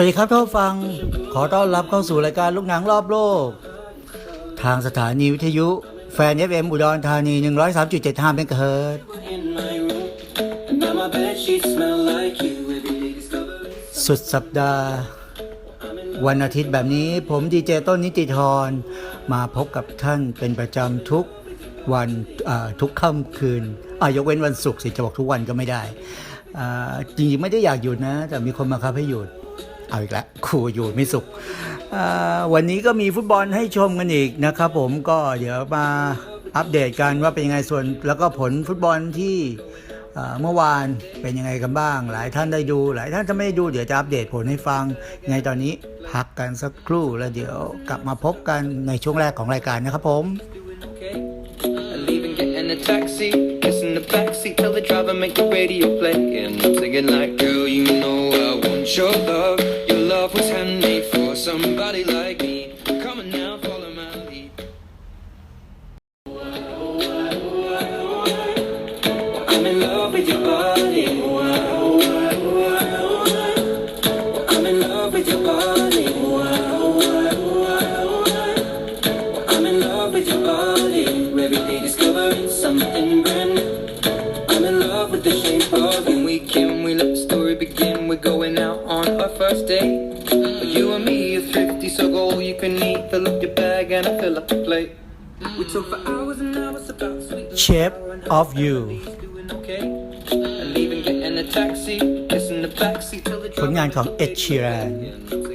วัสดีครับท่านผู้ฟัง ขอต้อนรับเข้าสู่รายการลูกหนังรอบโลก ทางสถานีวิทยุ แฟน FM อุดรธานี 103.75เมกะเฮิรตซ์สุดสัปดาห์ วันอาทิตย์แบบนี้ผมดีเจต้นนิติธร มาพบกับท่านเป็นประจำทุกวันทุกค่ำคืนอายกเว้นวันศุกร์สิจะบอกทุกวันก็ไม่ได้จริงๆไม่ได้อยากหยุดนะ แต่มีคนมาคับให้หยุด เอาอีกแล้วครูอยู่ไม่สุข วันนี้ก็มีฟุตบอลให้ชมกันอีกนะครับผมก็เดี๋ยวมาอัปเดตกันว่าเป็นยังไงส่วน แล้วก็ผลฟุตบอลที่เมื่อวานเป็นยังไงกันบ้าง หลายท่านได้ดู หลายท่านจะไม่ได้ดูเดี๋ยวจะอัปเดตผลให้ฟังยังไงตอนนี้พักกันสักครู่แล้วเดี๋ยวกลับมาพบกันในช่วงแรกของรายการนะครับผม okay. And leaving, getting a taxi, kissing the backseat, tell the driver make the radio play. And I'm singing like, girl, you know I your love. Your love was handmade for somebody like backseat, tell the ผลงานของเอ็ดชีแรน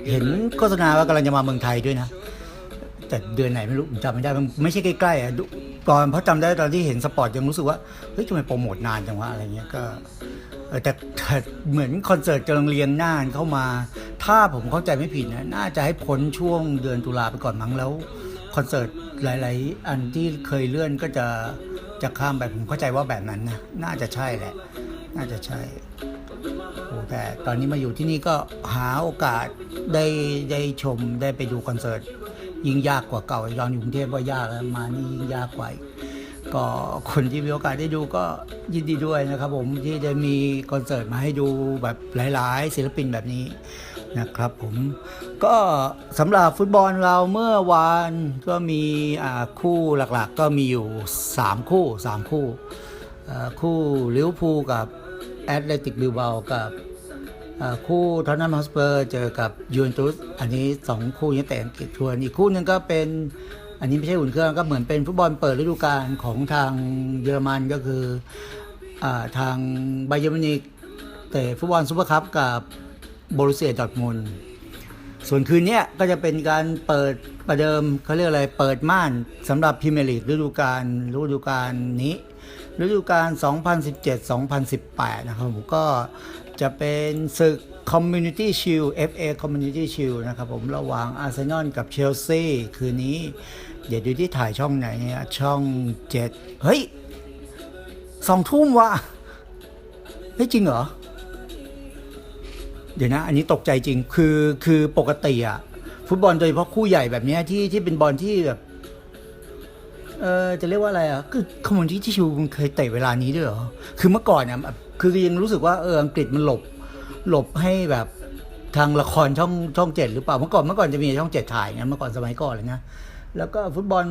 เห็นโฆษณาว่ากำลังจะมาเมืองไทยด้วยนะ แต่เดือนไหนไม่รู้ผมจำไม่ได้มันไม่ใช่ใกล้ๆอะดูตอนเพราะจำได้ตอนที่เห็นสปอร์ตยังรู้สึกว่า เฮ้ยทำไมโปรโมทนานจังวะอะไรเงี้ยก็เออแต่แต่เหมือนคอนเสิร์ตกำลังเรียงหน้าเข้ามา ถ้าผมเข้าใจไม่ผิดนะ น่าจะให้พ้นช่วงเดือนตุลาไปก่อนมั้งแล้ว คอนเสิร์ตหลาย ๆ อันที่เคยเลื่อนก็จะจะข้ามไปผมเข้าใจว่าแบบนั้นนะน่าจะใช่แหละ น่าจะใช่โอ้แต่ตอนนี้มาอยู่ที่นี่ก็หาโอกาสได้ได้ชมได้ไปดูคอนเสิร์ตยิ่งยากกว่าเก่าตอนอยู่กรุงเทพว่ายากแล้วมานี่ยิ่งยากกว่าก็คนที่มีโอกาสได้ดูก็ยินดีด้วยนะครับผมที่ได้มีคอนเสิร์ตมาให้ดูแบบหลาย ๆ ศิลปินแบบนี้ นะครับผมก็สำหรับฟุตบอลเราเมื่อวานก็มีคู่หลักๆ ก็มีอยู่ 3 คู่ 3 คู่ คู่ลิเวอร์พูลกับแอตเลติกบิลเบากับคู่ทอนนัมฮอสเปอร์เจอกับยูเวนตุสอันนี้สองคู่นี้แต่อังกฤษทวนอีกคู่หนึ่งก็เป็น อันนี้ไม่ใช่อุ่นเครื่องก็เหมือนเป็นฟุตบอลเปิดฤดูกาลของทางเยอรมันก็คืออทางไบเยอร์มินิกแต่ฟุตบอลซูเปอร์คัพกับ โบรุเซียดอทมุนส่วนคืนนี้ก็จะเป็นการเปิดประเดิมเขาเรียกอะไร เปิดม่านสำหรับพรีเมียร์ลีกฤดูกาลฤดูกาลนี้ฤดูกาล 2017-2018 นะครับผมก็จะเป็นศึก Community Shield FA Community Shield นะครับผมระหว่างอาร์เซนอลกับเชลซีคืนนี้ เดี๋ยวดูที่ถ่ายช่องไหนเนี่ยช่อง 7 เฮ้ยสองทุ่มวะเฮ้ยจริงเหรอ เดี๋ยวนะ อันนี้ตกใจจริงคือคือปกติอะฟุตบอลโดยเฉพาะคู่ใหญ่แบบนี้ที่ที่เป็นบอลที่แบบเออจะเรียกว่าอะไรอะคือคอมมูนิตี้ที่ชิวมันเคยเตะเวลานี้ด้วยเหรอคือเมื่อก่อนเนี่ยคือยังรู้สึกว่าเอออังกฤษมันหลบหลบให้แบบทางละครช่องช่องเจ็ดหรือเปล่าเมื่อก่อนเมื่อก่อนจะมีช่องเจ็ดถ่ายไงเมื่อก่อนสมัยก่อนเลยนะแล้วก็ฟุตบอล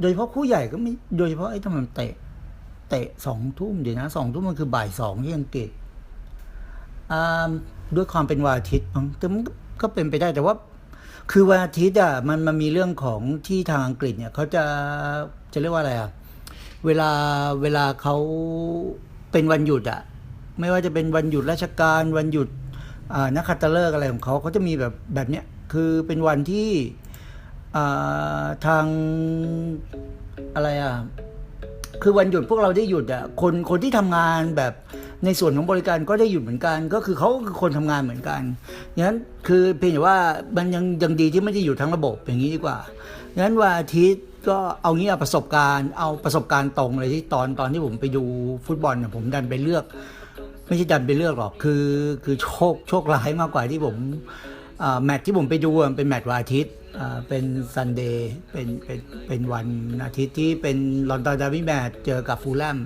โดยเฉพาะคู่ใหญ่ก็ไม่โดยเฉพาะไอ้ทำไมเตะ เตะสองทุ่มเดี๋ยวนะสองทุ่มมันคือบ่ายสองที่อังกฤษ ด้วยความเป็นวันอาทิตย์มั้งแต่มันก็เป็นไปได้แต่ว่าคือวันอาทิตย์อะมันมันมีเรื่องของที่ทางอังกฤษเนี่ยเขาจะจะเรียกว่าอะไรอะเวลาเวลาเขาเป็นวันหยุดอะไม่ว่าจะเป็นวันหยุดราชการวันหยุดนักขัตฤกษ์อะไรของเขาเขาจะมีแบบแบบเนี้ยคือเป็นวันที่ทางอะไรอะ คือวันหยุดพวกเราได้หยุดอะคนคนที่ทำงานแบบในส่วนของบริการก็ได้หยุดเหมือนกัน ก็คือเขาก็คือคนทำงานเหมือนกันงั้นคือเพียงแต่ว่ามันยังยังดีที่ไม่ได้อยู่ทั้งระบบอย่างนี้ดีกว่างั้นวันอาทิตย์ก็เอางี้เอาประสบการณ์เอาประสบการณ์ตรงเลยที่ตอนตอนที่ผมไปดูฟุตบอลน่ะผมดันไปเลือก ไม่ใช่ดันไปเลือกหรอกคือคือโชคโชคร้ายมากกว่าที่ผมแมตช์ที่ผมไปดูเป็นแมตช์วันอาทิตย์ เป็นซันเดย์เป็นเป็นเป็นวันอาทิตย์ที่เป็นลอนดอนดาร์บี้แมตช์เจอกับฟูลแลม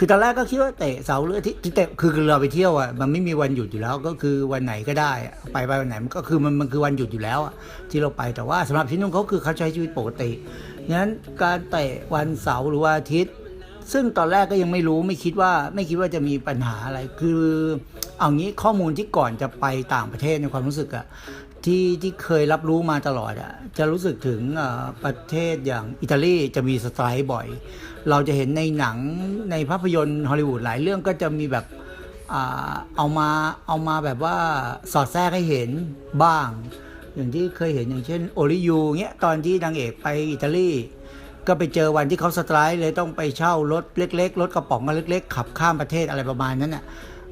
คือตอนแรกก็คิดว่าเตะเสาร์หรืออาทิตย์ที่เตะคือเราไปเที่ยวอะมันไม่มีวันหยุดอยู่แล้วก็คือวันไหนก็ได้อะไปไปวันไหนมันก็คือมันมันคือวันหยุดอยู่แล้วอะที่เราไปแต่ว่าสำหรับที่นู่นเขาคือเขาใช้ชีวิตปกติงั้นการเตะวันเสาร์หรือว่าอาทิตย์ ซึ่งตอนแรกก็ยังไม่รู้ไม่คิดว่าไม่คิดว่าจะมีปัญหาอะไรคือเอางี้ข้อมูลที่ก่อนจะไปต่างประเทศในความรู้สึกอะ ที่ที่เคยรับรู้มาตลอดอะจะรู้สึกถึงประเทศอย่างอิตาลีจะมีสไตร์บ่อย เราจะเห็นในหนังในภาพยนตร์ฮอลลีวูดหลายเรื่องก็จะมีแบบเอามาเอามาแบบว่าสอดแทรกให้เห็นบ้าง อย่างที่เคยเห็นอย่างเช่นโอริยูเงี้ยตอนที่นางเอกไปอิตาลีก็ไปเจอวันที่เขาสไตร์เลยต้องไปเช่ารถเล็ก ๆ รถกระป๋องกันเล็ก ๆ ขับข้ามประเทศอะไรประมาณนั้นน่ะ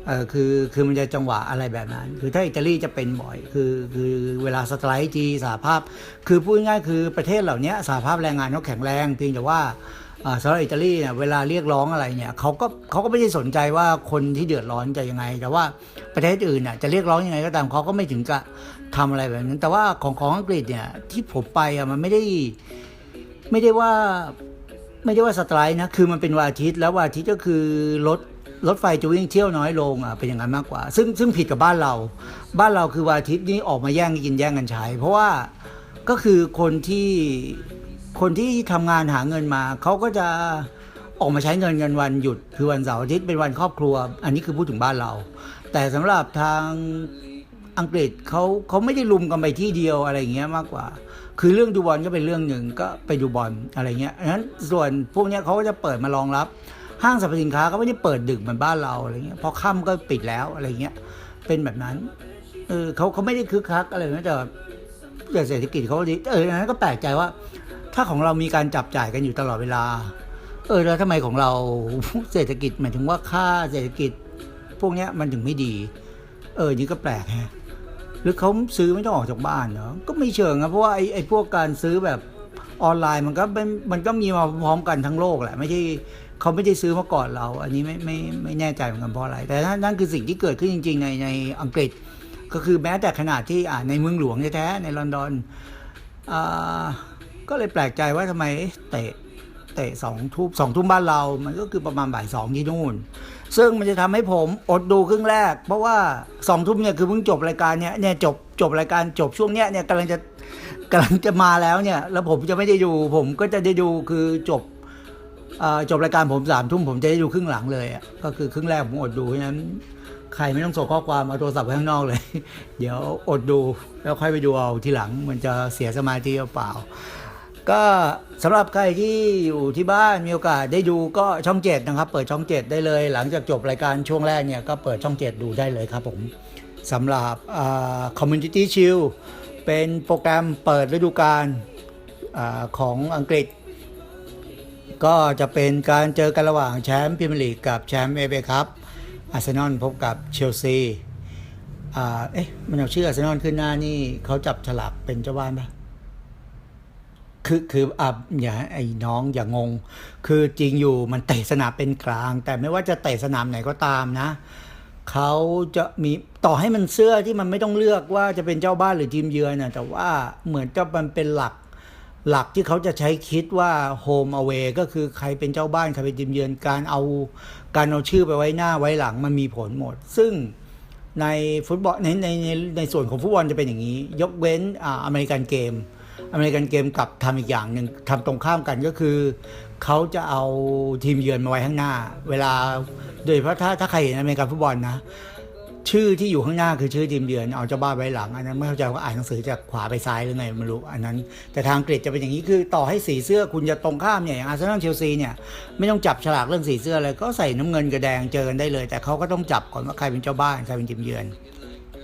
เออคือคือมันจะจังหวะอะไรแบบนั้น คือถ้าอิตาลีจะเป็นบ่อยคือคือเวลาสไตร์ทีสหภาพ คือพูดง่ายคือประเทศเหล่านี้สหภาพแรงงานเขาแข็งแรงเพียงแต่ว่าอ่าสำหรับอิตาลีเนี่ยเวลาเรียกร้องอะไรเนี่ยเขาก็เขาก็ไม่ได้สนใจว่าคนที่เดือดร้อนจะยังไง แต่ว่าประเทศอื่นน่ะจะเรียกร้องยังไงก็ตามเขาก็ไม่ถึงกับทำอะไรแบบนั้น แต่ว่าของของอังกฤษเนี่ยที่ผมไปอะมันไม่ได้ไม่ได้ว่าไม่ได้ว่าสไตร์นะคือมันเป็นวันอาทิตย์แล้ววันอาทิตย์ก็คือรถ รถไฟจะวิ่งเที่ยวน้อยลงอะเป็นอย่างนั้นมากกว่า ซึ่งซึ่งผิดกับบ้านเรา บ้านเราคือวันอาทิตย์นี่ออกมาแย่งกินแย่งกันใช้ เพราะว่าก็คือคนที่คนที่ทำงานหาเงินมาเขาก็จะออกมาใช้เงินกันวันหยุดคือวันเสาร์อาทิตย์เป็นวันครอบครัว อันนี้คือพูดถึงบ้านเรา แต่สำหรับทางอังกฤษเขาเขาไม่ได้ลุมกันไปที่เดียวอะไรอย่างเงี้ยมากกว่า คือเรื่องดูบอลก็เป็นเรื่องหนึ่งก็ไปดูบอลอะไรเงี้ยนั้นส่วนพวกเนี้ยเขาก็จะเปิดมารองรับ ห้างสรรพสินค้าก็ไม่ได้เปิดดึกเหมือนบ้านเราอะไรเงี้ยพอค่ำก็ปิดแล้วอะไรเงี้ยเป็นแบบนั้นเออเขาเขาไม่ได้คึกคักอะไรนะแต่แต่เศรษฐกิจเขาดีเอออันนั้นก็แปลกใจว่า ถ้าของเรามีการจับจ่ายกันอยู่ตลอดเวลา เออแล้วทำไมของเราเศรษฐกิจหมายถึงว่าค่าเศรษฐกิจพวกเนี้ยมันถึงไม่ดี เออนี่ก็แปลกแฮะหรือเขาซื้อไม่ต้องออกจากบ้านเนาะก็ไม่เชิงนะเพราะว่าไอ้ไอ้พวกการซื้อแบบออนไลน์มันก็เป็นมันก็มีมาพร้อมกันทั้งโลกแหละ ไม่ใช่ เขาไม่ได้ซื้อมาก่อนเรา อันนี้ไม่ไม่ไม่แน่ใจเหมือนกันเพราะอะไร แต่นั่นคือสิ่งที่เกิดขึ้นจริง ๆ ในในอังกฤษ ก็คือแม้แต่ขนาดที่อ่าในเมืองหลวงแท้ๆในลอนดอนอ่าก็เลยแปลกใจว่าทำไมเตะเตะสองทุ่มสองทุ่มบ้านเรา มันก็คือประมาณบ่ายสองที่นู่น ซึ่งมันจะทำให้ผมอดดูครึ่งแรก เพราะว่าสองทุ่มเนี่ยคือเพิ่งจบรายการเนี่ยเนี่ยจบจบรายการจบช่วงเนี้ยเนี่ยกำลังจะกำลังจะมาแล้วเนี่ย แล้วผมจะไม่ได้ดูผมก็จะได้ดูคือจบ จบรายการผมสามทุ่มผมจะได้ดูครึ่งหลังเลยอะก็คือครึ่งแรกผมอดดูเพราะฉะนั้นใครไม่ต้องส่งข้อความเอาโทรศัพท์ไว้ข้างนอกเลย เดี๋ยวอดดูแล้วค่อยไปดูเอาทีหลังมันจะเสียสมาธิเปล่า ก็สำหรับใครที่อยู่ที่บ้านมีโอกาสได้ดูก็ช่องเจ็ดนะครับ เปิดช่องเจ็ดได้เลย หลังจากจบรายการช่วงแรกเนี่ยก็เปิดช่องเจ็ดดูได้เลยครับผมสำหรับคอมมูนิตี้ชิลเป็นโปรแกรมเปิดฤดูกาลอาของอังกฤษ ก็จะเป็นการเจอกันระหว่างแชมป์พรีเมียร์ลีกกับแชมป์เอเฟครับอาร์เซนอลพบกับเชลซีอ่าเอ๊ะมันเอาชื่ออาร์เซนอลขึ้นหน้านี่เขาจับฉลากเป็นเจ้าบ้านปะคือคืออะอย่าไอ้น้องอย่างงง คือจริงอยู่มันเตะสนามเป็นกลาง แต่ไม่ว่าจะเตะสนามไหนก็ตามนะเขาจะมีต่อให้มันเสื้อที่มันไม่ต้องเลือกว่าจะเป็นเจ้าบ้านหรือทีมเยือนนะแต่ว่าเหมือนกับมันเป็นหลัก หลักที่เขาจะใช้คิดว่าโฮม a เวก็คือใครเป็นเจ้าบ้าน ใครเป็นทีมเยือนการเอาการเอาชื่อไปไว้หน้าไว้หลังมันมีผลหมด ซึ่งในฟุตบอลในในในในส่วนของฟุตบอลจะเป็นอย่างนี้ ยกเว้นอ่าอเมริกันเกม อเมริกันเกมกลับทำอีกอย่างหนึ่งทำตรงข้ามกันก็คือ เขาจะเอาทีมเยือนมาไว้ข้างหน้า เวลาโดยเฉพาะถ้าถ้าใครเห็นอเมริกันฟุตบอลนะ ชื่อที่อยู่ข้างหน้าคือชื่อทีมเยือนเอาเจ้าบ้านไว้หลังอันนั้นไม่เข้าใจว่าอ่านหนังสือจากขวาไปซ้ายหรือไงไม่รู้อันนั้น แต่ทางอังกฤษจะเป็นอย่างนี้คือต่อให้สีเสื้อคุณจะตรงข้ามเนี่ยอย่างอาร์เซนอลเชลซีเนี่ยไม่ต้องจับฉลากเรื่องสีเสื้อเลยก็ใส่น้ำเงินกับแดงเจอกันได้เลย แต่เขาก็ต้องจับก่อนว่าใครเป็นเจ้าบ้านใครเป็นทีมเยือน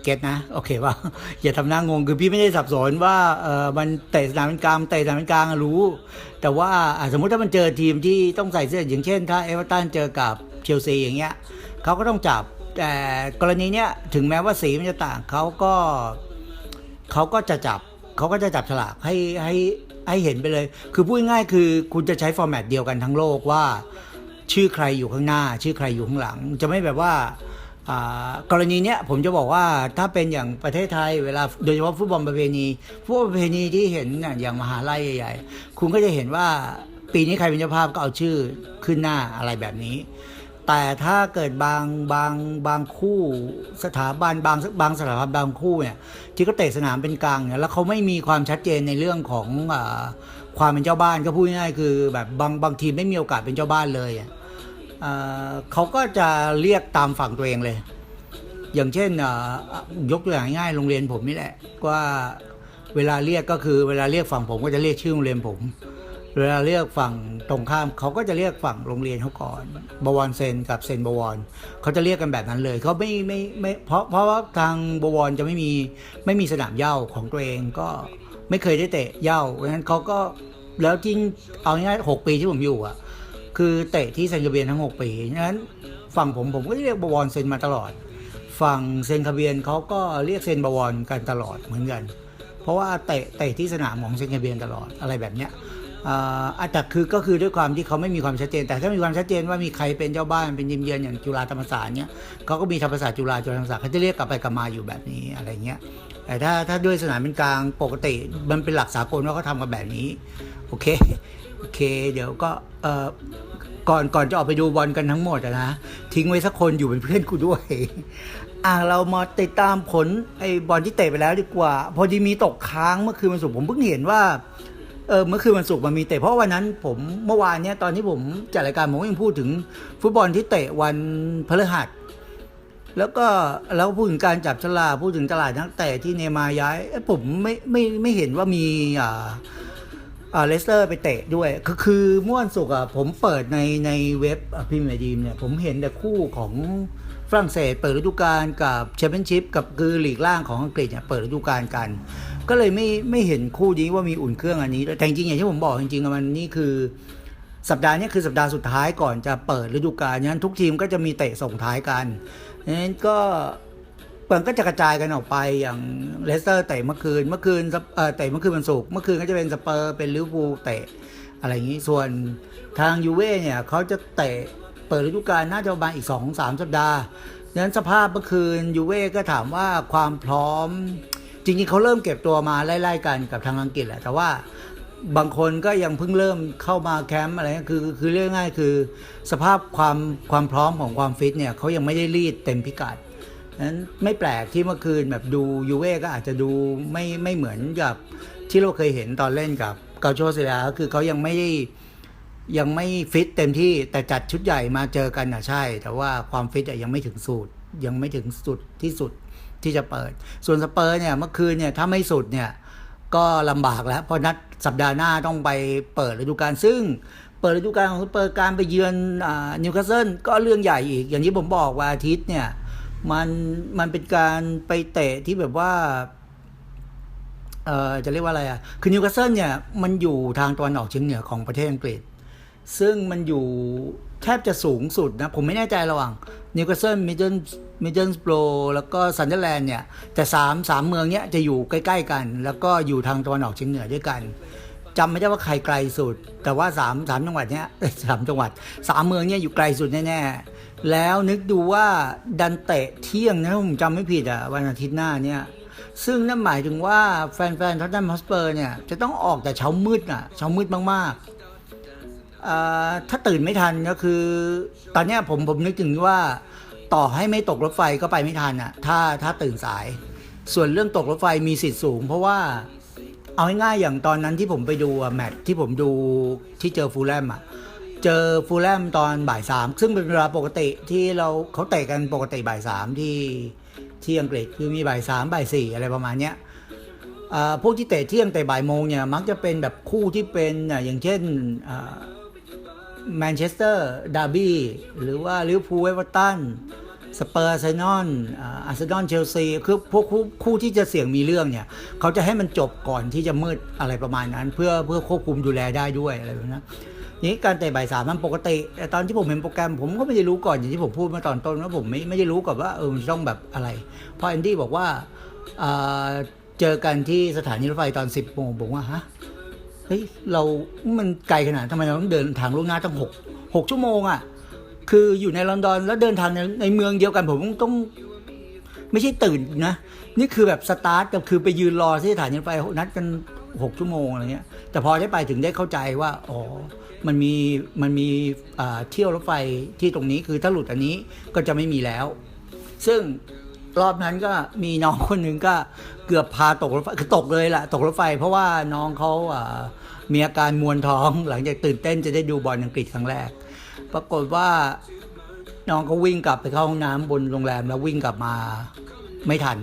เก็ตนะโอเคป่ะอย่าทำหน้างงคือพี่ไม่ได้สับสนว่าเออมันเตะสนามเป็นกลางเตะสนามเป็นกลางรู้ แต่ว่าสมมุติถ้ามันเจอทีมที่ต้องใส่เสื้ออย่างเช่น ถ้าเอเวอร์ตันเจอกับเชลซีอย่างเงี้ยเขาก็ต้องจับ แต่กรณีเนี้ยถึงแม้ว่าสีมันจะต่างเขาก็เขาก็จะจับเขาก็จะจับฉลากให้ให้ให้เห็นไปเลย คือพูดง่ายคือคุณจะใช้ฟอร์แมตเดียวกันทั้งโลกว่า ชื่อใครอยู่ข้างหน้า ชื่อใครอยู่ข้างหลัง จะไม่แบบว่าอ่ากรณีเนี้ยผมจะบอกว่าถ้าเป็นอย่างประเทศไทยเวลาโดยเฉพาะฟุตบอลประเพณีฟุตบอลประเพณีที่เห็นน่ะอย่างมหาลัยใหญ่ ๆ คุณก็จะเห็นว่าปีนี้ใครเป็นเจ้าภาพก็เอาชื่อขึ้นหน้าอะไรแบบนี้ แต่ถ้าเกิดบางบางบางคู่สถาบันบางบางสถาบันบางคู่เนี่ยที่เขาเตะสนามเป็นกลางเนี่ยแล้วเขาไม่มีความชัดเจนในเรื่องของอความเป็นเจ้าบ้านก็พูดง่ายๆคือแบบบางบางทีมไม่มีโอกาสเป็นเจ้าบ้านเลยเขาก็จะเรียกตามฝั่งตัวเองเลย อย่างเช่นยกตัวอย่างง่ายโรงเรียนผมนี่แหละว่าเวลาเรียกก็คือเวลาเรียกฝั่งผมก็จะเรียกชื่อโรงเรียนผม เวลาเรียกฝั่งตรงข้ามเขาก็จะเรียกฝั่งโรงเรียนเขาก่อนบวรเซนกับเซนบวรเขาจะเรียกกันแบบนั้นเลยเขาไม่ไม่ไม่เพราะเพราะว่าทางบวรจะไม่มีไม่มีสนามเย้าของตัวเองก็ไม่เคยได้เตะเย้าเพราะฉะนั้นเขาก็แล้วจริงเอาง่ายๆหกปีที่ผมอยู่อะ คือเตะที่เซนคาเบียนทั้ง6ปีฉะนั้นฝั่งผมผมก็เรียกบวรเซนมาตลอด ฝั่งเซนคาเบียนเขาก็เรียกเซนบวรกันตลอดเหมือนกัน เพราะว่าเตะเตะที่สนามของเซนคาเบียนตลอดอะไรแบบเนี้ย อาอะแต่คือก็คือด้วยความที่เขาไม่มีความชัดเจน แต่ถ้ามีความชัดเจนว่ามีใครเป็นเจ้าบ้านเป็นยิมเยือนอย่างจุฬาธรรมศาสตร์เนี้ยเขาก็มีธรรมศาสตร์จุฬาจุฬาธรรมศาสตร์เขาจะเรียกกลับไปกลับมาอยู่แบบนี้อะไรเงี้ยแต่ถ้าถ้าด้วยสนามเป็นกลางปกติมันเป็นหลักสากลว่าเขาทำกันแบบนี้โอเคโอเค เดี๋ยวก็เอ่อก่อนก่อนจะออกไปดูบอลกันทั้งหมดนะทิ้งไว้สักคนอยู่เป็นเพื่อนกูด้วยอะเรามาติดตามผลไอ้บอลที่เตะไปแล้วดีกว่า พอดีมีตกค้างเมื่อคืนวันศุกร์ผมเพิ่งเห็นว่า เออเมื่อคืนวันศุกร์มันมีเตะเพราะวันนั้นผมเมื่อวานเนี้ยตอนที่ผมจัดรายการผมก็ยังพูดถึงฟุตบอลที่เตะวันพฤหัส แล้วก็แล้วพูดถึงการจับฉลากพูดถึงตลาดนักเตะที่เนยมาย้ายผมไม่ไม่ไม่เห็นว่ามีอ่าอ่าเลสเตอร์ไปเตะด้วย คือคือเมื่อวันศุกร์อะผมเปิดในในเว็บพิมพ์ดีมเนี่ยผมเห็นแต่คู่ของฝรั่งเศสเปิดฤดูกาลกับแชมเปี้ยนชิพกับคือหลีกล่างของอังกฤษเนี่ยเปิดฤดูกาลกัน ก็เลยไม่ไม่เห็นคู่นี้ว่ามีอุ่นเครื่องอันนี้แต่จริงๆอย่างที่ผมบอกจริงๆมันนี่คือ สัปดาห์นี้คือสัปดาห์สุดท้ายก่อนจะเปิดฤดูกาลนั้นทุกทีมก็จะมีเตะส่งท้ายกันนั้นก็มันก็จะกระจายกันออกไปอย่างเลสเตอร์เตะเมื่อคืนเมื่อคืนเอ่อเตะเมื่อคืนวันศุกร์เมื่อคืนก็จะเป็นสเปอร์เป็นลิเวอร์พูลเตะอะไรอย่างนี้ส่วนทางยูเว่เนี่ยเขาจะเตะเปิดฤดูกาลน่าจะประมาณอีกสองสามสัปดาห์ดังนั้นสภาพเมื่อคืนยูเว่ก็ถามว่าความพร้อม จริงๆเขาเริ่มเก็บตัวมาไล่ๆกันกับทางอังกฤษแหละแต่ว่าบางคนก็ยังเพิ่งเริ่มเข้ามาแคมป์อะไรคือคือเรื่องง่ายคือสภาพความความพร้อมของความฟิตเนี่ยเขายังไม่ได้รีดเต็มพิกัดนั้นไม่แปลกที่เมื่อคืนแบบดูยูเว่ก็อาจจะดูไม่ไม่เหมือนกับที่เราเคยเห็นตอนเล่นกับเกาโชเซียก็คือเขายังไม่ได้ยังไม่ฟิตเต็มที่แต่จัดชุดใหญ่มาเจอกันนะใช่ แต่ว่าความฟิตยังไม่ถึงสูตรยังไม่ถึงสุดที่สุด ที่จะเปิด ส่วนสเปอร์เนี่ยเมื่อคืนเนี่ยถ้าไม่สุดเนี่ยก็ลำบากแล้ว เพราะนัดสัปดาห์หน้าต้องไปเปิดฤดูกาลซึ่งเปิดฤดูกาลของสเปอร์การไปเยือนนิวคาสเซิลก็เรื่องใหญ่อีก อย่างที่ผมบอกว่าอาทิตย์เนี่ยมันมันเป็นการไปเตะที่แบบว่าเอ่อจะเรียกว่าอะไรอะ คือนิวคาสเซิลเนี่ยมันอยู่ทางตะวันออกเฉียงเหนือของประเทศอังกฤษ ซึ่งมันอยู่แทบจะสูงสุดนะ ผมไม่แน่ใจระหว่าง นิวคาสเซิลมิดเดิลมิดเดิลสโปรแล้วก็ซันเดอร์แลนด์เนี่ยแต่สามสามเมืองเนี้ยจะอยู่ใกล้ ๆ กัน แล้วก็อยู่ทางตะวันออกเฉียงเหนือด้วยกันจำไม่ได้ว่าใครไกลสุด แต่ว่าสามสามจังหวัดเนี้ยสามจังหวัดสามเมืองเนี้ยอยู่ไกลสุดแน่ๆแล้วนึกดูว่าดันเตะเที่ยงนะผมจำไม่ผิดอะวันอาทิตย์หน้าเนี่ยซึ่งนั่นหมายถึงว่าแฟนๆทอตแนมฮอสเปอร์เนี่ยจะต้องออกแต่เช้ามืดอะเช้ามืดมากๆ ถ้าตื่นไม่ทันก็คือ ตอนนี้ผมผมนึกถึงว่าต่อให้ไม่ตกรถไฟก็ไปไม่ทันอะถ้าถ้าตื่นสาย ส่วนเรื่องตกรถไฟมีสิทธิ์สูง เพราะว่าเอาง่ายๆอย่างตอนนั้นที่ผมไปดูแมตช์ที่ผมดูที่เจอฟูลแลมอะเจอฟูลแลมตอนบ่ายสามซึ่งเป็นเวลาปกติที่เราเขาเตะกันปกติบ่ายสามที่ที่อังกฤษคือมีบ่ายสามบ่ายสี่อะไรประมาณเนี้ยอ่าพวกที่เตะเที่ยงเตะบ่ายโมงเนี่ยมักจะเป็นแบบคู่ที่เป็นอย่างเช่น แมนเชสเตอร์ดาร์บี้หรือว่าลิเวอร์พูลเวอร์ตันสเปอร์อาร์เซนอลอาร์เซนอลเชลซีคือพวกคู่คู่ที่จะเสี่ยงมีเรื่องเนี่ย เขาจะให้มันจบก่อนที่จะมืดอะไรประมาณนั้น เพื่อเพื่อควบคุมดูแลได้ด้วยอะไรแบบนั้นนี้การเตะบ่ายสามมันปกติแต่ตอนที่ผมเห็นโปรแกรมผมก็ไม่ได้รู้ก่อนอย่างที่ผมพูดมาตอนต้นว่าผมไม่ไม่ได้รู้ก่อนว่าเออมันต้องแบบอะไรเพราะแอนดี้บอกว่าเจอกันที่สถานีรถไฟตอนสิบโมงผมว่าฮะ ฮ้ยเรามันไกลขนาดทำไมเราต้องเดินทางล่วงหน้าตั้งหกหกชั่วโมงอะ่ะคืออยู่ในลอนดอนแล้วเดินทางในในเมืองเดียวกันผมต้องไม่ใช่ตื่นนะ นี่คือแบบสตาร์ทกับคือไปยืนรอที่สถานีรถไฟนัดกันหกชั่วโมงอะไรเงี้ย แต่พอได้ไปถึงได้เข้าใจว่าอ๋อมันมีมันมีเที่ยวรถไฟที่ตรงนี้คือถ้าหลุดอันนี้ก็จะไม่มีแล้ว ซึ่งรอบนั้นก็มีน้องคนหนึ่งก็เกือบพาตกรถไฟคือตกเลยแหละตกรถไฟ เพราะว่าน้องเขาอ่า มีอาการมวนท้องหลังจากตื่นเต้นจะได้ดูบอลอังกฤษครั้งแรก ปรากฏว่าน้องเขาวิ่งกลับไปเข้าห้องน้ำบนโรงแรมแล้ววิ่งกลับมาไม่ทัน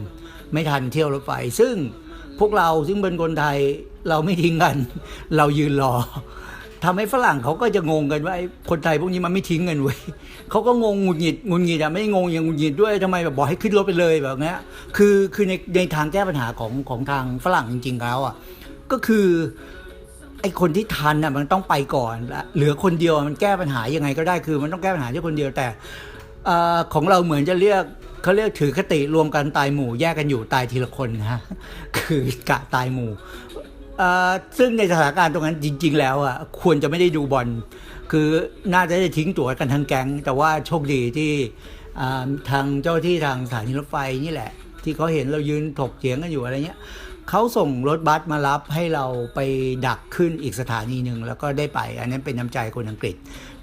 ไม่ทันเที่ยวรถไฟ ซึ่งพวกเราซึ่งเป็นคนไทยเราไม่ทิ้งกัน เรายืนรอทำให้ฝรั่งเขาก็จะงงกันว่าคนไทยพวกนี้มันไม่ทิ้งกันเว้ยเขาก็งงงุดหงิดงุดหงิดอะไม่งงอย่างงุดหงิดด้วยทำไมแบบบอกให้ขึ้นรถไปเลยแบบเนี้ยคือคือในในทางแก้ปัญหาของของทางฝรั่งจริงๆแล้วอะก็คือ ไอคนที่ทันอะมันต้องไปก่อนละเหลือคนเดียวมันแก้ปัญหายังไงก็ได้คือ มันต้องแก้ปัญหาที่คนเดียวแต่ของเราเหมือนจะเรียกเขาเรียกถือคติรวมกันตายหมู่แยกกันอยู่ตายทีละคนนะฮะคือกะตายหมู่ซึ่งในสถานการณ์ตรงนั้นจริง ๆ แล้วอะควรจะไม่ได้ดูบอลคือน่าจะได้ทิ้งตั๋วกันทั้งแก๊ง แต่ว่าโชคดีที่ทางเจ้าที่ทางสถานีรถไฟนี่แหละ ที่เขาเห็นเรายืนถกเถียงกันอยู่อะไรเงี้ย เขาส่งรถบัสมารับให้เราไปดักขึ้นอีกสถานีหนึ่งแล้วก็ได้ไป อันนั้นเป็นน้ำใจคนอังกฤษ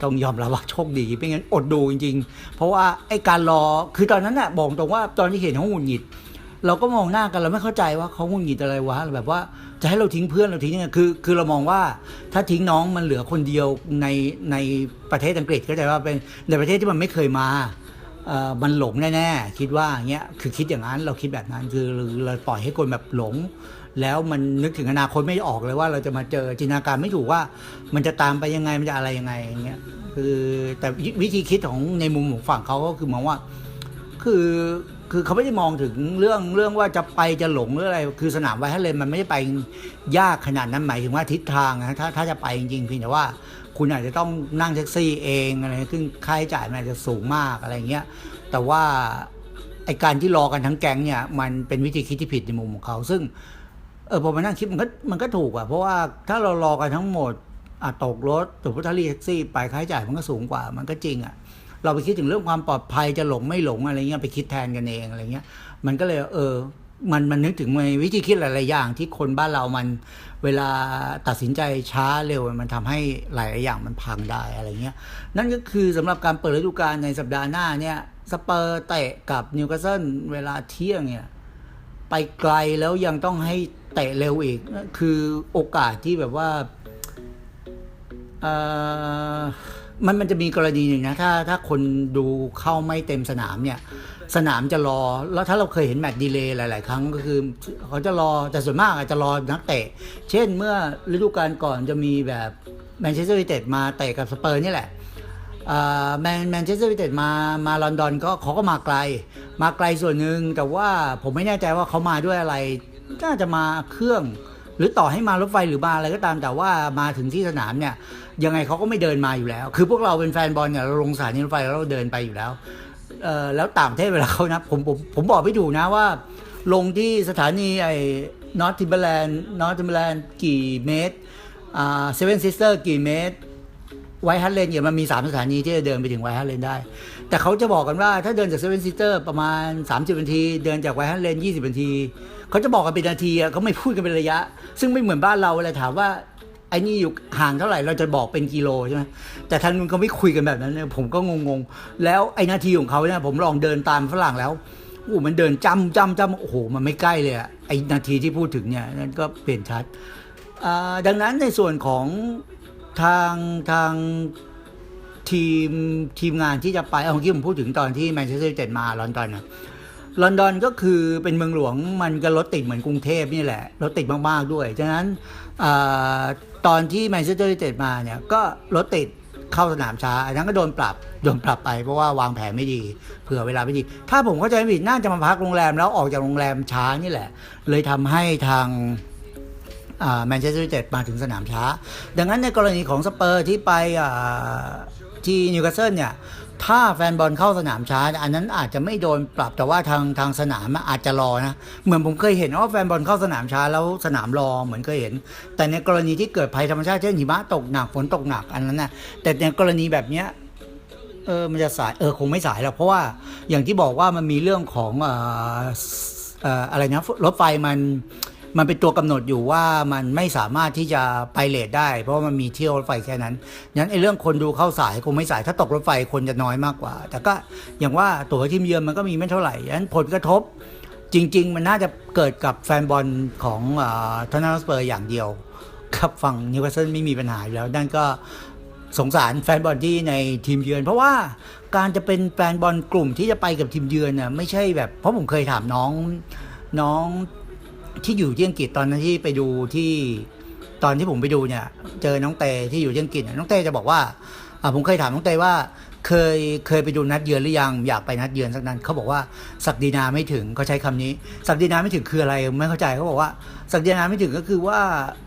ต้องยอมรับว่าโชคดีไม่งั้นอดดูจริง ๆ เพราะว่าไอ้การรอคือตอนนั้นน่ะบอกตรงว่าตอนที่เห็นเขาหงุดหงิด เราก็มองหน้ากันเราไม่เข้าใจว่าเขาหงุดหงิดอะไรวะแบบว่าจะให้เราทิ้งเพื่อนเราทิ้งยังไงคือ คือเรามองว่าถ้าทิ้งน้องมันเหลือคนเดียวในในประเทศอังกฤษก็ใจว่าเป็นในประเทศที่มันไม่เคยมา มันหลงแน่ๆ คิดว่าอย่างเงี้ยคือคิดอย่างนั้นเราคิดแบบนั้นคือเราปล่อยให้คนแบบหลง แล้วมันนึกถึงอนาคตไม่ออกเลยว่าเราจะมาเจอจินตนาการไม่ถูกว่า มันจะตามไปยังไงมันจะอะไรยังไงอย่างเงี้ยคือแต่วิธีคิดของในมุมของฝั่งเขาก็คือมองว่า คือคือเขาไม่ได้มองถึงเรื่องเรื่องว่าจะไปจะหลงหรืออะไร คือสนามไวท์เลนมันไม่ได้ไปยากขนาดนั้นหมายถึงว่าทิศทางนะถ้าถ้าจะไปจริงๆเพียงแต่ว่า คุณอาจจะต้องนั่งแท็กซี่เองอะไรซึ่งค่าใช้จ่ายมันอาจจะสูงมากอะไรเงี้ยแต่ว่าไอการที่รอกันทั้งแก๊งเนี่ยมันเป็นวิธีคิดที่ผิดในมุมของเขา ซึ่งเออพอมานั่งคิดมันก็มันก็ถูกอะเพราะว่าถ้าเรารอกันทั้งหมดอะตกรถสมมติถ้าเรียกแท็กซี่ไปค่าใช้จ่ายมันก็สูงกว่า มันก็จริงอะเราไปคิดถึงเรื่องความปลอดภัยจะหลงไม่หลงอะไรเงี้ยไปคิดแทนกันเองอะไรเงี้ยมันก็เลยเออ มันมันนึกถึงในวิธีคิดหลาย ๆ อย่าง ที่คนบ้านเรามันเวลาตัดสินใจช้าเร็วมันทำให้หลาย ๆ อย่างมันพังได้อะไรเงี้ย นั่นก็คือสำหรับการเปิดฤดูกาลในสัปดาห์หน้าเนี่ยสเปอร์เตะกับนิวคาสเซิลเวลาเที่ยงเนี่ยไปไกลแล้วยังต้องให้เตะเร็วอีก คือโอกาสที่แบบว่าเออมันมันจะมีกรณีหนึ่งนะถ้าถ้าคนดูเข้าไม่เต็มสนามเนี่ย สนามจะรอ แล้วถ้าเราเคยเห็นแมตช์ดีเลย์หลาย ๆ ครั้งก็คือเขาจะรอแต่ส่วนมากอาจจะรอนักเตะ เช่นเมื่อฤดูกาลก่อนจะมีแบบแมนเชสเตอร์ยูไนเต็ดมาเตะกับสเปอร์นี่แหละแมนแมนเชสเตอร์ยูไนเต็ดมามาลอนดอนก็เขาก็มาไกล มาไกลส่วนหนึ่งแต่ว่าผมไม่แน่ใจว่าเขามาด้วยอะไรน่าจะมาเครื่อง หรือต่อให้มารถไฟหรือมาอะไรก็ตามแต่ว่ามาถึงที่สนามเนี่ยยังไงเขาก็ไม่เดินมาอยู่แล้ว คือพวกเราเป็นแฟนบอลเนี่ยเราลงสถานีรถไฟแล้วเราเดินไปอยู่แล้ว แล้วต่างประเทศเวลาเขานะผมผมผมบอกไม่ถูกนะว่า ลงที่สถานีไอ้นอตทิมเบอร์แลนด์นอตทิมเบอร์แลนด์กี่เมตรอ่าเซเว่นซิสเตอร์กี่เมตรไวท์ฮัตเลนเนี่ยมันมี 3 สถานีที่จะเดินไปถึงไวท์ฮัตเลนได้ แต่เขาจะบอกกันว่าถ้าเดินจากเซเว่นซิสเตอร์ประมาณ 30นาที เดินจากไวท์ฮัตเลน20นาที เขาจะบอกกันเป็นนาทีเขาไม่พูดกันเป็นระยะ ซึ่งไม่เหมือนบ้านเราเลาถามว่า ไอ้นี่อยู่ห่างเท่าไหร่เราจะบอกเป็นกิโลใช่ไหมแต่ทางนู้นเขาไม่คุยกันแบบนั้นเนี่ยผมก็งงๆ แล้วไอ้นาทีของเขาเนี่ยผมลองเดินตามฝรั่งแล้วโอ้มันเดินจำจำจำโอ้โหมันไม่ใกล้เลยอะไอ้นาทีที่พูดถึงเนี่ยนั่นก็เปลี่ยนชัดดังนั้นในส่วนของทางทางทีมทีมงานที่จะไปเอาเมื่อกี้ผมพูดถึงตอนที่แมนเชสเตอร์ยูไนเต็ดมาลอนดอนนะลอนดอนก็คือเป็นเมืองหลวงมันก็รถติดเหมือนกรุงเทพนี่แหละรถติดมาก ๆ ด้วย ฉะนั้น ตอนที่แมนเชสเตอร์ยูไนเต็ดมาเนี่ยก็รถติดเข้าสนามช้าอันนั้นก็โดนปรับโดนปรับไปเพราะว่าวางแผนไม่ดีเผื่อเวลาไม่ดี ถ้าผมเข้าใจไม่ผิดน่าจะมาพักโรงแรมแล้วออกจากโรงแรมช้านี่แหละ เลยทำให้ทางแมนเชสเตอร์ยูไนเต็ดมาถึงสนามช้า ดังนั้นในกรณีของสเปอร์ที่ไปที่นิวคาสเซิลเนี่ย ถ้าแฟนบอลเข้าสนามช้า อันนั้นอาจจะไม่โดนปรับแต่ว่าทางทางสนามอาจจะรอนะ เหมือนผมเคยเห็นว่าแฟนบอลเข้าสนามช้าแล้วสนามรอเหมือนเคยเห็น แต่ในกรณีที่เกิดภัยธรรมชาติเช่นหิมะตกหนักฝนตกหนักอันนั้นนะแต่ในกรณีแบบเนี้ยเออมันจะสายเออคงไม่สายหรอกเพราะว่าอย่างที่บอกว่ามันมีเรื่องของออเอ่ออะไรนะรถไฟมัน มันเป็นตัวกำหนดอยู่ว่ามันไม่สามารถที่จะไปเลทได้ เพราะามันมีเที่ยวรถไฟแค่นั้นงั้นไอ้เรื่องคนดูเข้าสายคงไม่สายถ้าตกรถไฟคนจะน้อยมากกว่า แต่ก็อย่างว่าตั๋วทีมเยือนมันก็มีไม่เท่าไหร่งั้นผลกระทบจริง ๆ มันน่าจะเกิดกับแฟนบอลของทอนนัสเปอร์อย่างเดียว ครับฝั่งนิวคาสเซิลไม่มีปัญหาแล้วนั่นก็สงสารแฟนบอลที่ในทีมเยือน เพราะว่าการจะเป็นแฟนบอลกลุ่มที่จะไปกับทีมเยือนน่ะไม่ใช่แบบ เพราะผมเคยถามน้องน้อง ที่อยู่ที่อังกฤษตอนนั้นที่ไปดูที่ตอนที่ผมไปดูเนี่ย เจอน้องเตที่อยู่ที่อังกฤษน่ะน้องเตจะบอกว่าผมเคยถามน้องเตว่าเคยเคยไปดูนัดเยือนหรือยังอยากไปนัดเยือนสักนั้นเขาบอกว่าศักดินาไม่ถึงเขาใช้คำนี้ศักดินาไม่ถึงคืออะไรไม่เข้าใจเขาบอกว่าศักดินาไม่ถึงก็คือว่า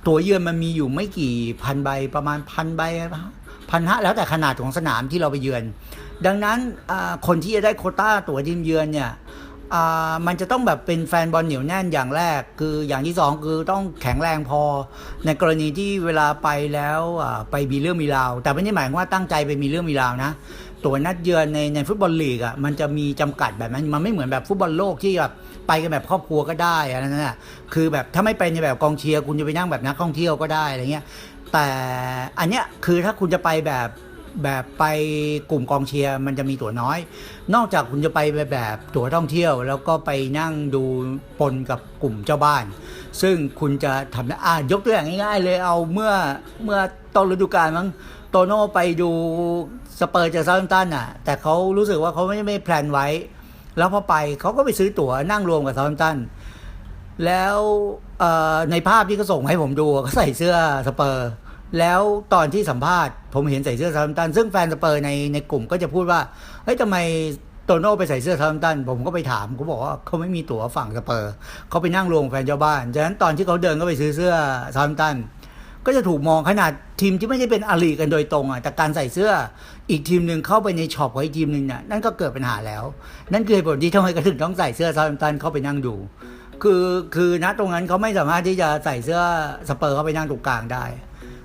ตัวเยือนมันมีอยู่ไม่กี่พันใบประมาณพันใบพันห้าแล้วแต่ขนาดของสนามที่เราไปเยือน ดังนั้นคนที่จะได้โคต้าตั๋วทีมเยือนเนี่ย มันจะต้องแบบเป็นแฟนบอลเหนียวแน่นอย่างแรก คืออย่างที่สองคือต้องแข็งแรงพอ ในกรณีที่เวลาไปแล้วไปมีเรื่องมีราว แต่ไม่ได้หมายว่าตั้งใจไปมีเรื่องมีราวนะ ตัวนัดเยือนในในฟุตบอลลีกอะมันจะมีจำกัดแบบนั้นมันไม่เหมือนแบบฟุตบอลโลกที่แบบไปกันแบบครอบครัวก็ได้อะไรนั่นน่ะคือแบบถ้าไม่ไปในแบบกองเชียร์คุณจะไปนั่งแบบนักท่องเที่ยวก็ได้อะไรเงี้ยแต่อันเนี้ยคือถ้าคุณจะไปแบบ แบบไปกลุ่มกองเชียร์มันจะมีตั๋วน้อย นอกจากคุณจะไปแบบตั๋วท่องเที่ยว แล้วก็ไปนั่งดูปนกับกลุ่มเจ้าบ้าน ซึ่งคุณจะทำนะอะยกตัวอย่างง่ายๆเลยเอาเมื่อเมื่อต้นฤดูกาลมั้งโตโน่ไปดูสเปอร์เจอเซาท์ตันอะ แต่เขารู้สึกว่าเขาไม่ไม่แพลนไว้ แล้วพอไปเขาก็ไปซื้อตั๋วนั่งรวมกับเซาท์ตันแล้วในภาพที่เขาส่งให้ผมดูเขาใส่เสื้อสเปอร์ แล้วตอนที่สัมภาษณ์ผมเห็นใส่เสื้อซาร์ตัน ซึ่งแฟนสเปอร์ในในกลุ่มก็จะพูดว่า เฮ้ยทำไมโตโน่ไปใส่เสื้อซาร์ตัน ผมก็ไปถามเขาบอกว่าเขาไม่มีตั๋วฝั่งสเปอร์เขาไปนั่งรวมแฟนเจ้าบ้านฉะนั้นตอนที่เขาเดินก็ไปซื้อเสื้อซาร์ตัน ก็จะถูกมองขนาดทีมที่ไม่ได้เป็นอาลีกันโดยตรงอะแต่การใส่เสื้ออีกทีมหนึ่งเข้าไปในช็อปของอีกทีมหนึ่งเนี่ยนั่นก็เกิดปัญหาแล้ว นั่นคือเหตุผลที่ทำไมกระถึงต้องใส่เสื้อซาร์ตันเข้าไปนั่งดู คือคือณตรงนั้นเขาไม่สามารถที่จะใส่เสื้อสเปอร์เข้าไปนั่งตรงกลางได้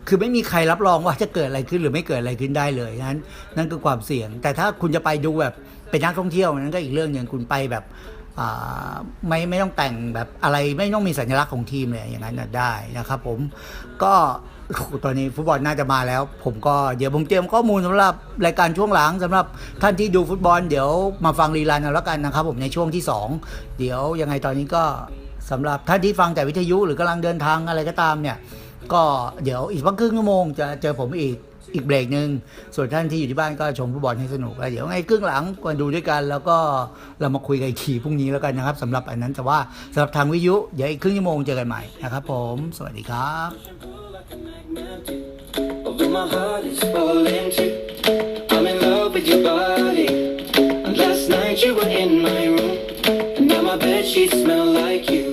คือไม่มีใครรับรองว่าจะเกิดอะไรขึ้นหรือไม่เกิดอะไรขึ้นได้เลยนั้นนั่นคือความเสี่ยง แต่ถ้าคุณจะไปดูแบบเป็นนักท่องเที่ยวนั้นก็อีกเรื่องหนึ่งคุณไปแบบไม่ไม่ต้องแต่งแบบอะไรไม่ต้องมีสัญลักษณ์ของทีมเลยอย่างนั้นน่ะได้นะครับ ผมก็ตอนนี้ฟุตบอลน่าจะมาแล้ว ผมก็เดี๋ยวผมเตรียมข้อมูลสำหรับรายการช่วงหลังสำหรับท่านที่ดูฟุตบอล เดี๋ยวมาฟังรีลันเอาแล้วกันนะครับ ผมในช่วงที่สองเดี๋ยวยังไงตอนนี้ก็สำหรับท่านที่ฟังแต่วิทยุหรือกำลังเดินทางอะไรก็ตามเนี่ย ก็เดี๋ยวอีกสักครึ่งชั่วโมงจะเจอผมอีกอีกเบรกหนึ่งส่วนท่านที่อยู่ที่บ้านก็ชมฟุตบอลให้สนุกแล้วเดี๋ยวไงครึ่งหลังก็ดูด้วยกัน แล้วก็เรามาคุยกันอีกทีพรุ่งนี้แล้วกันนะครับสำหรับอันนั้นแต่ว่าสำหรับทางวิทยุเดี๋ยวอีกครึ่งชั่วโมงเจอกันใหม่นะครับ ผม สวัสดีครับ Although my heart is falling too, I'm in love with your body. Last night you were in my room, and now my bed sheets smell like you.